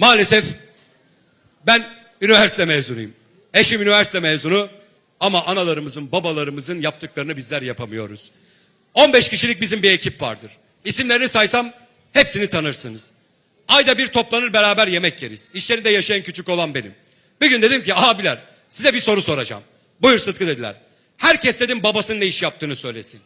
Maalesef ben üniversite mezunuyum. Eşim üniversite mezunu ama analarımızın, babalarımızın yaptıklarını bizler yapamıyoruz. 15 kişilik bizim bir ekip vardır. İsimlerini saysam hepsini tanırsınız. Ayda bir toplanır beraber yemek yeriz. İşlerinde yaşayan küçük olan benim. Bir gün dedim ki abiler size bir soru soracağım. Buyur Sıtkı dediler. Herkes dedim babasının ne iş yaptığını söylesin.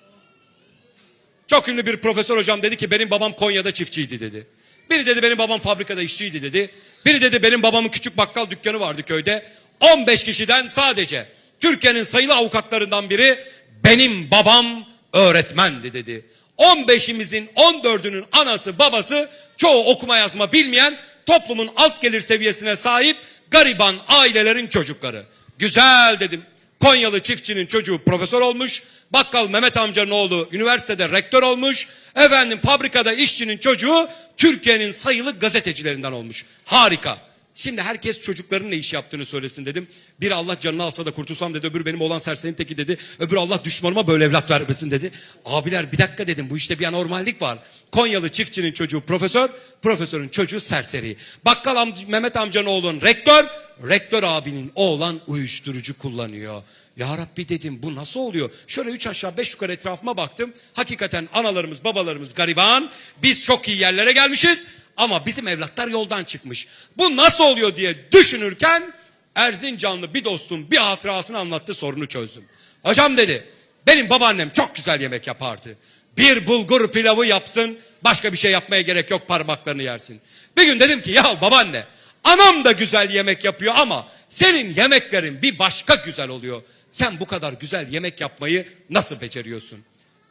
Çok ünlü bir profesör hocam dedi ki benim babam Konya'da çiftçiydi dedi. Biri dedi benim babam fabrikada işçiydi dedi. Biri dedi benim babamın küçük bakkal dükkanı vardı köyde. 15 kişiden sadece Türkiye'nin sayılı avukatlarından biri benim babam öğretmendi dedi. 15'imizin 14'ünün anası babası çoğu okuma yazma bilmeyen toplumun alt gelir seviyesine sahip gariban ailelerin çocukları. Güzel dedim. Konyalı çiftçinin çocuğu profesör olmuş. Bakkal Mehmet amcanın oğlu üniversitede rektör olmuş. Efendim fabrikada işçinin çocuğu Türkiye'nin sayılı gazetecilerinden olmuş. Harika. Şimdi herkes çocukların ne iş yaptığını söylesin dedim. Bir Allah canını alsa da kurtulsam dedi. Öbür benim olan serserinin teki dedi. Öbür Allah düşmanıma böyle evlat vermesin dedi. Abiler bir dakika dedim bu işte bir anormallik var. Konyalı çiftçinin çocuğu profesör, profesörün çocuğu serseri. Bakkal amca, Mehmet amcanın oğlunun rektör, rektör abinin oğlan uyuşturucu kullanıyor. Ya Rabbi dedim bu nasıl oluyor? Şöyle üç aşağı beş yukarı etrafıma baktım. Hakikaten analarımız babalarımız gariban. Biz çok iyi yerlere gelmişiz. Ama bizim evlatlar yoldan çıkmış. Bu nasıl oluyor diye düşünürken Erzincanlı bir dostum bir hatırasını anlattı sorunu çözdüm. Hocam dedi benim babaannem çok güzel yemek yapardı. Bir bulgur pilavı yapsın başka bir şey yapmaya gerek yok parmaklarını yersin. Bir gün dedim ki ya babaanne anam da güzel yemek yapıyor ama senin yemeklerin bir başka güzel oluyor. Sen bu kadar güzel yemek yapmayı nasıl beceriyorsun?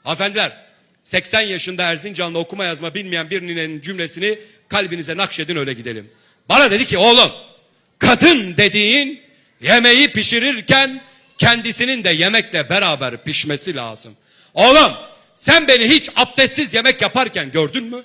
Hanımefendiler 80 yaşında Erzincan'da okuma yazma bilmeyen bir ninenin cümlesini kalbinize nakşedin öyle gidelim. Bana dedi ki oğlum kadın dediğin yemeği pişirirken kendisinin de yemekle beraber pişmesi lazım. Oğlum sen beni hiç abdestsiz yemek yaparken gördün mü?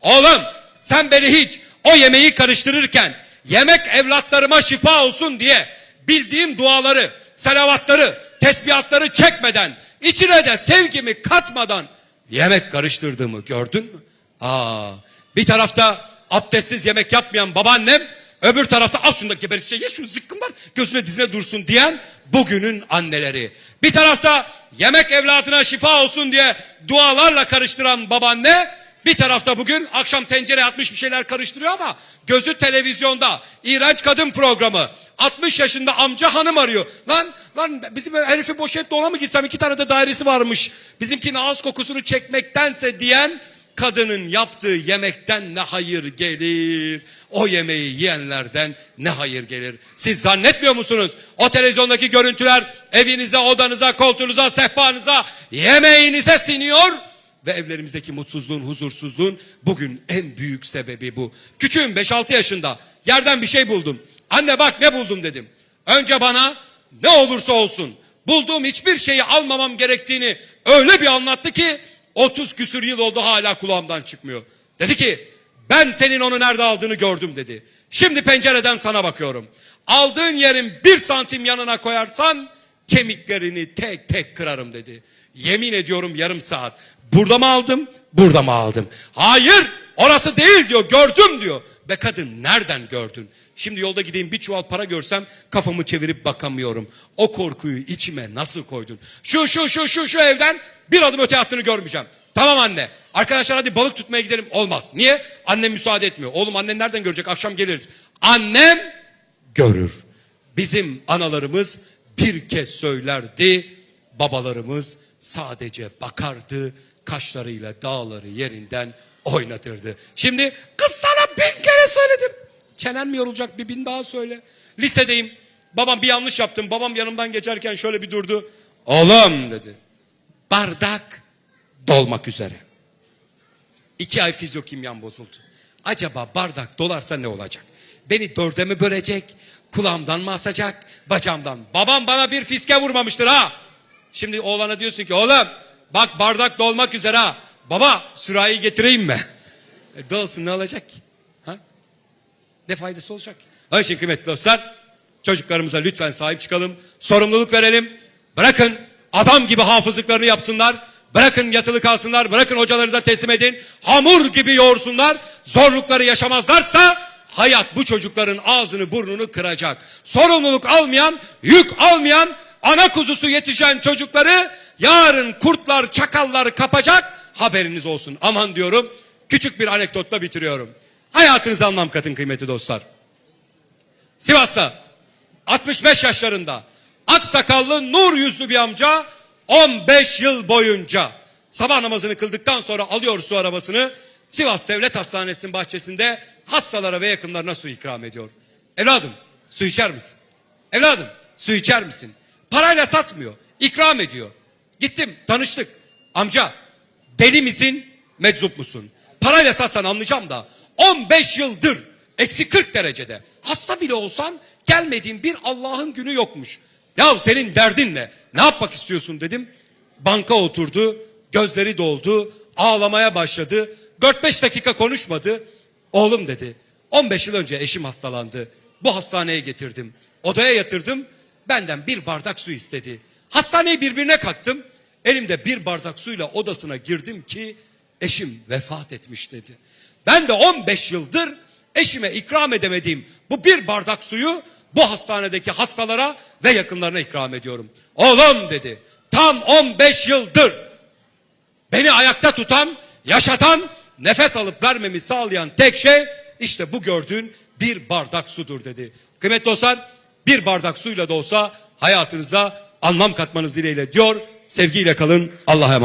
Oğlum sen beni hiç o yemeği karıştırırken yemek evlatlarıma şifa olsun diye bildiğim duaları, selavatları, tesbihatları çekmeden içine de sevgimi katmadan yemek karıştırdığımı gördün mü? Aa, bir tarafta abdestsiz yemek yapmayan babaannem, öbür tarafta al şunu da geberişe ye şunu zıkkımdan gözüne dizine dursun diyen bugünün anneleri. Bir tarafta yemek evladına şifa olsun diye dualarla karıştıran babaanne, bir tarafta bugün akşam tencere atmış bir şeyler karıştırıyor ama gözü televizyonda. İğrenç kadın programı. 60 yaşında amca hanım arıyor. Lan lan bizim herifi da ona mı gitsem iki tane de dairesi varmış. Bizimkinin ağız kokusunu çekmektense diyen kadının yaptığı yemekten ne hayır gelir? O yemeği yiyenlerden ne hayır gelir? Siz zannetmiyor musunuz? O televizyondaki görüntüler evinize, odanıza, koltuğunuza, sehpanıza, yemeğinize siniyor ve evlerimizdeki mutsuzluğun, huzursuzluğun bugün en büyük sebebi bu. Küçüğüm 5-6 yaşında yerden bir şey buldum. Anne bak ne buldum dedim. Önce bana ne olursa olsun bulduğum hiçbir şeyi almamam gerektiğini öyle bir anlattı ki 30 küsür yıl oldu hala kulağımdan çıkmıyor. Dedi ki ben senin onu nerede aldığını gördüm dedi. Şimdi pencereden sana bakıyorum. Aldığın yerin bir santim yanına koyarsan kemiklerini tek tek kırarım dedi. Yemin ediyorum yarım saat. Burada mı aldım? Burada mı aldım? Hayır orası değil diyor gördüm diyor. Be kadın nereden gördün? Şimdi yolda gideyim bir çuval para görsem kafamı çevirip bakamıyorum. O korkuyu içime nasıl koydun? Şu şu şu şu şu evden bir adım öte attığını görmeyeceğim. Tamam anne. Arkadaşlar hadi balık tutmaya gidelim. Olmaz. Niye? Annem müsaade etmiyor. Oğlum annen nereden görecek? Akşam geliriz. Annem görür. Bizim analarımız bir kez söylerdi. Babalarımız sadece bakardı. Kaşlarıyla dağları yerinden oynatırdı. Şimdi kız sana bin kere söyledim. Çenen mi yorulacak bir bin daha söyle. Lisedeyim. Babam bir yanlış yaptım. Babam yanımdan geçerken şöyle bir durdu. Oğlum dedi. Bardak dolmak üzere. İki ay fizyokimyam bozuldu. Acaba bardak dolarsa ne olacak? Beni dörde mi bölecek? Kulağımdan mı asacak? Bacağımdan. Babam bana bir fiske vurmamıştır ha. Şimdi oğlana diyorsun ki oğlum bak bardak dolmak üzere ha. Baba sürahi getireyim mi? E, dolsun ne olacak ki? Ne faydası olacak? Onun için kıymetli dostlar çocuklarımıza lütfen sahip çıkalım. Sorumluluk verelim. Bırakın adam gibi hafızlıklarını yapsınlar. Bırakın yatılı kalsınlar. Bırakın hocalarınıza teslim edin. Hamur gibi yoğursunlar. Zorlukları yaşamazlarsa hayat bu çocukların ağzını burnunu kıracak. Sorumluluk almayan, yük almayan, ana kuzusu yetişen çocukları yarın kurtlar, çakallar kapacak. Haberiniz olsun. Aman diyorum. Küçük bir anekdotla bitiriyorum. Hayatınıza anlam katın kıymetli dostlar. Sivas'ta 65 yaşlarında aksakallı nur yüzlü bir amca 15 yıl boyunca sabah namazını kıldıktan sonra alıyor su arabasını Sivas Devlet Hastanesi'nin bahçesinde hastalara ve yakınlarına su ikram ediyor. Evladım su içer misin? Evladım su içer misin? Parayla satmıyor ikram ediyor. Gittim tanıştık amca deli misin meczup musun? Parayla satsan anlayacağım da 15 yıldır eksi 40 derecede hasta bile olsan gelmediğin bir Allah'ın günü yokmuş. Ya senin derdin ne? Ne yapmak istiyorsun dedim. Banka oturdu, gözleri doldu, ağlamaya başladı. 4-5 dakika konuşmadı. Oğlum dedi. 15 yıl önce eşim hastalandı. Bu hastaneye getirdim. Odaya yatırdım. Benden bir bardak su istedi. Hastaneyi birbirine kattım. Elimde bir bardak suyla odasına girdim ki eşim vefat etmiş dedi. Ben de 15 yıldır eşime ikram edemediğim bu bir bardak suyu bu hastanedeki hastalara ve yakınlarına ikram ediyorum. Oğlum dedi tam 15 yıldır beni ayakta tutan, yaşatan, nefes alıp vermemi sağlayan tek şey işte bu gördüğün bir bardak sudur dedi. Kıymetli dostlar bir bardak suyla da olsa hayatınıza anlam katmanız dileğiyle diyor. Sevgiyle kalın Allah'a emanet.